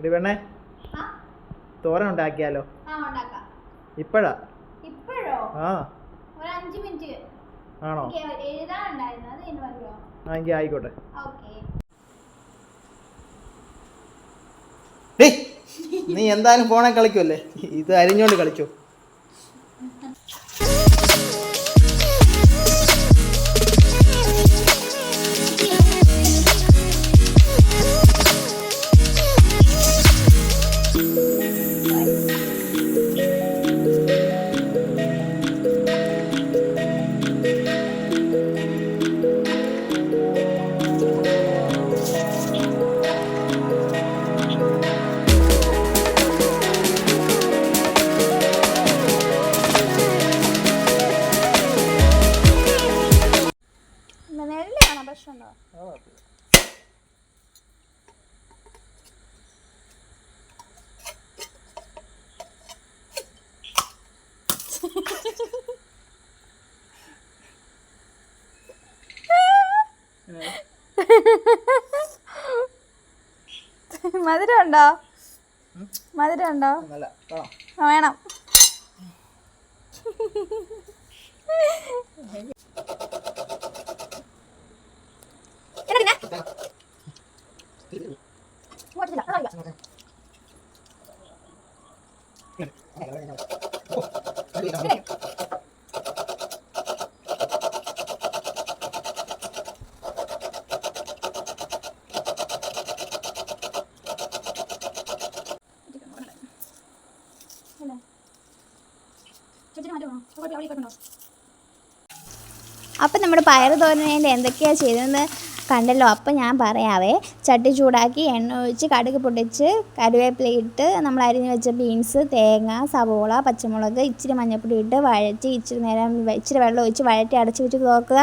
എടി പെണ്ണേ. തോരൻ ഉണ്ടാക്കിയാലോ? ഇപ്പോഴാ? ഇപ്പോഴോ? ആ. ആണോ? ആ എങ്കിൽ ആയിക്കോട്ടെ. നീ എന്തായാലും ഫോണെ കളിക്കുമല്ലേ ഇത് അരിഞ്ഞോണ്ട് കളിച്ചോ. പ്രശ്നമുണ്ടോ മധുരം ഉണ്ടോ? മധുരം ഉണ്ടോ? വേണം. അപ്പം നമ്മുടെ പയർ തോരനേന്റെ എന്തൊക്കെയാണ് ചെയ്തതെന്ന് കണ്ടല്ലോ. അപ്പം ഞാൻ പറയാവേ ചട്ടി ചൂടാക്കി എണ്ണ ഒഴിച്ച് കടുക് പൊട്ടിച്ച് കറിവേപ്പില ഇട്ട് നമ്മൾ അരിഞ്ഞ് വെച്ച ബീൻസ് തേങ്ങ സവോള പച്ചമുളക് ഇച്ചിരി മഞ്ഞൾപ്പൊടി ഇട്ട് വഴറ്റി ഇച്ചിരി നേരം ഇച്ചിരി വെള്ളം ഒഴിച്ച് വഴറ്റി അടച്ച് വെച്ച് നോക്കുക.